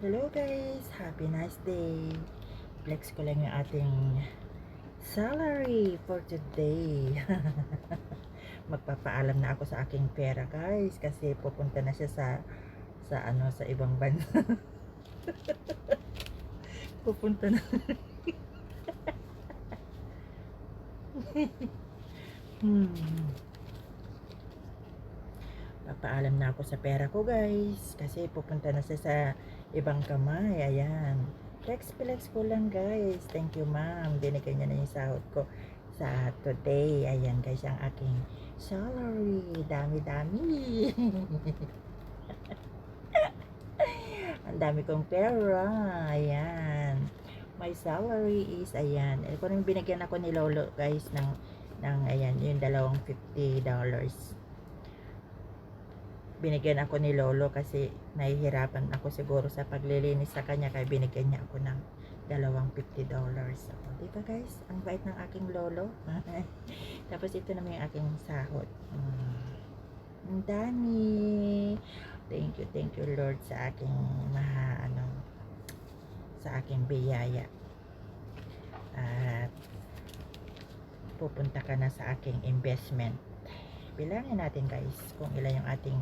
Hello guys! Happy nice day! Flex ko lang yung ating salary for today. Magpapaalam na ako sa aking pera guys kasi pupunta na siya sa sa ano sa ibang bansa. pupunta na. hmm. Papaalam na ako sa pera ko guys kasi pupunta na siya sa ibang kamay. Ayan. Flex flex ko lang guys. Thank you ma'am. Binigay niya na yung sahod ko sa today. Ayan guys ang aking salary. Dami dami. ang dami kong pera. Ayan. My salary is ayan. Eh, kung binigyan ako ni Lolo guys ng ng ayan yung dalawang 50 dollars binigyan ako ni Lolo kasi nahihirapan ako siguro sa paglilinis sa kanya kaya binigyan niya ako ng dalawang 50 dollars. So, di ba guys? Ang bait ng aking Lolo. Tapos ito naman yung aking sahod. Mm. Ang dami. Thank you, thank you Lord sa aking maha, ano, sa aking biyaya. At pupunta ka na sa aking investment bilangin natin guys kung ilan yung ating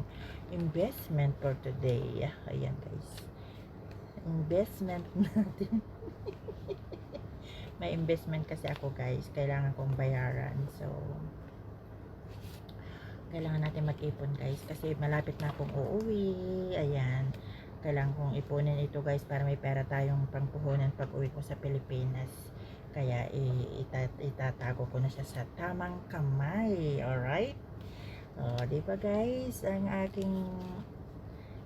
investment for today. Ayan guys. Investment natin. May investment kasi ako guys. Kailangan kong bayaran so kailangan natin mag-ipon guys kasi malapit na akong uuwi. Ayan. Kailangan kong ipunin ito guys para may pera tayong pangpuhunan pag uwi ko sa Pilipinas. Kaya itatago ko na siya sa tamang kamay. Alright Oh, di ba guys, ang aking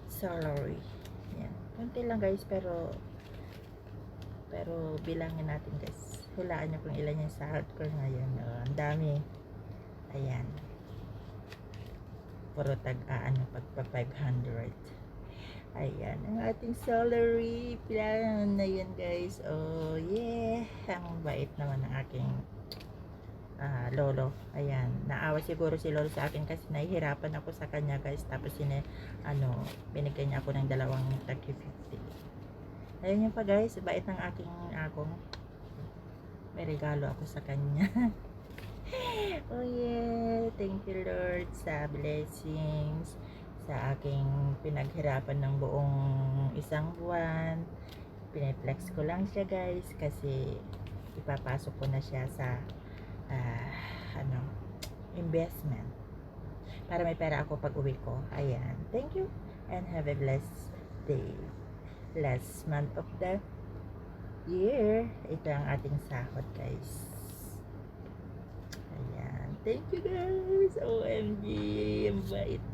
salary. Yan. Konti lang guys, pero pero bilangin natin guys. Hulaan niyo kung ilan yung sahod ko ngayon. Oh, ang dami. Ayan. Puro tag, ah, ano, pagpa 500. Ayan, ang ating salary plan na yan guys. Oh, yeah. Ang bait naman ng aking ah, lolo. Ayan, naawa siguro si lolo sa akin kasi nahihirapan ako sa kanya guys. Tapos sine, ano, binigyan niya ako ng dalawang tag 50. Ayun yun pa guys, bait ng aking akong. May regalo ako sa kanya. oh yeah, thank you Lord sa blessings sa aking pinaghirapan ng buong isang buwan. Piniplex ko lang siya guys kasi ipapasok ko na siya sa ah, ano, investment. Para may pera ako pag uwi ko. Ayan. Thank you and have a blessed day. Last month of the year. Ito ang ating sahod, guys. Ayan. Thank you, guys. OMG. Ko.